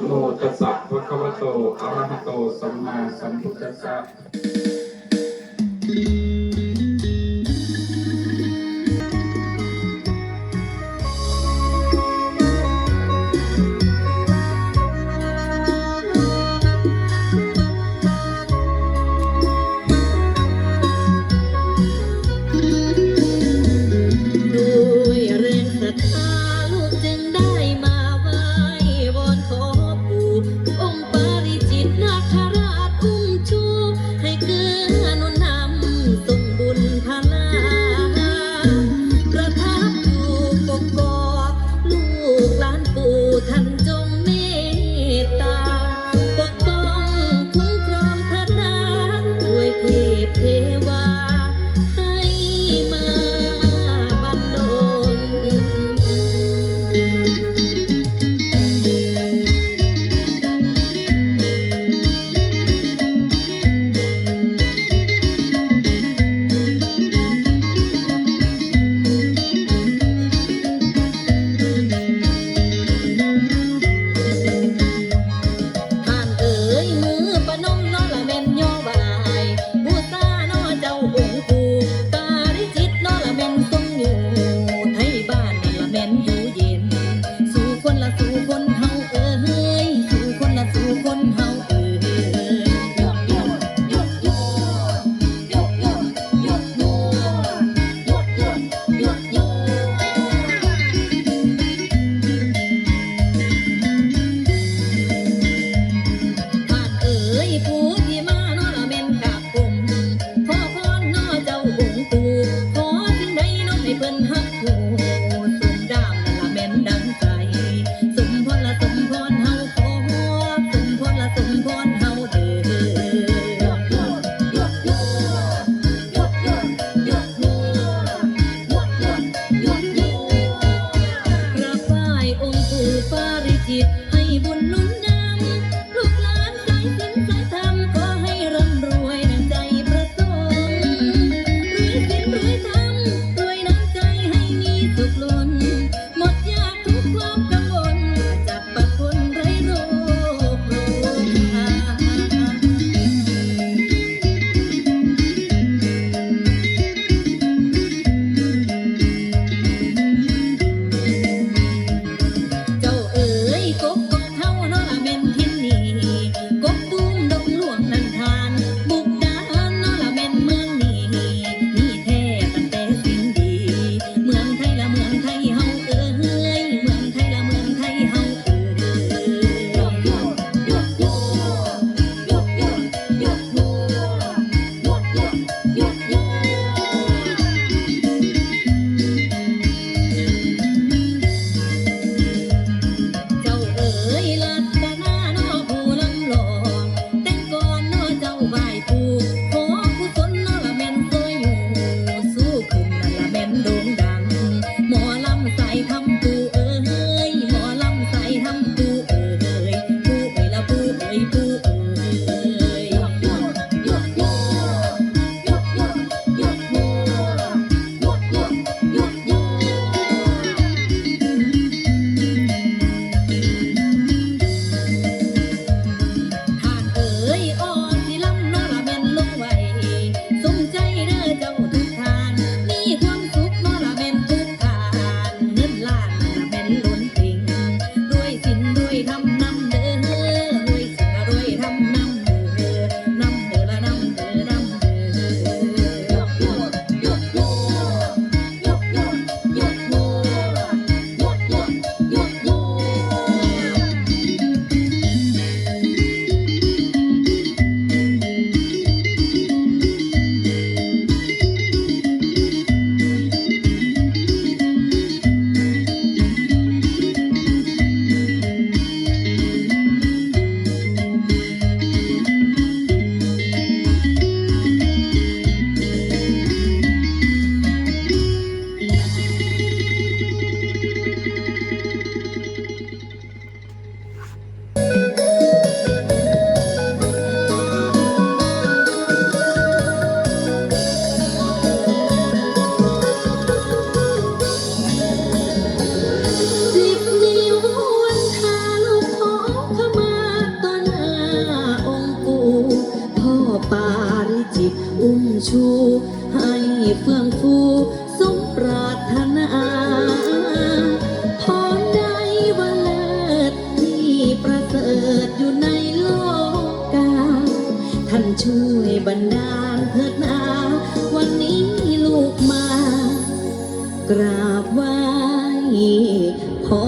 โมตัสสะพะคะวะโตอะระหะโต สัมมาสัมพุทธัสสะ จิตอุ้มชู ให้เฟื่องฟูสมปรารถนาพอได้วันเลิศที่ประเสริฐอยู่ในโลกกาท่านช่วยบรรดาลเถิดนา วันนี้ลูกมา กราบไหว้ขอ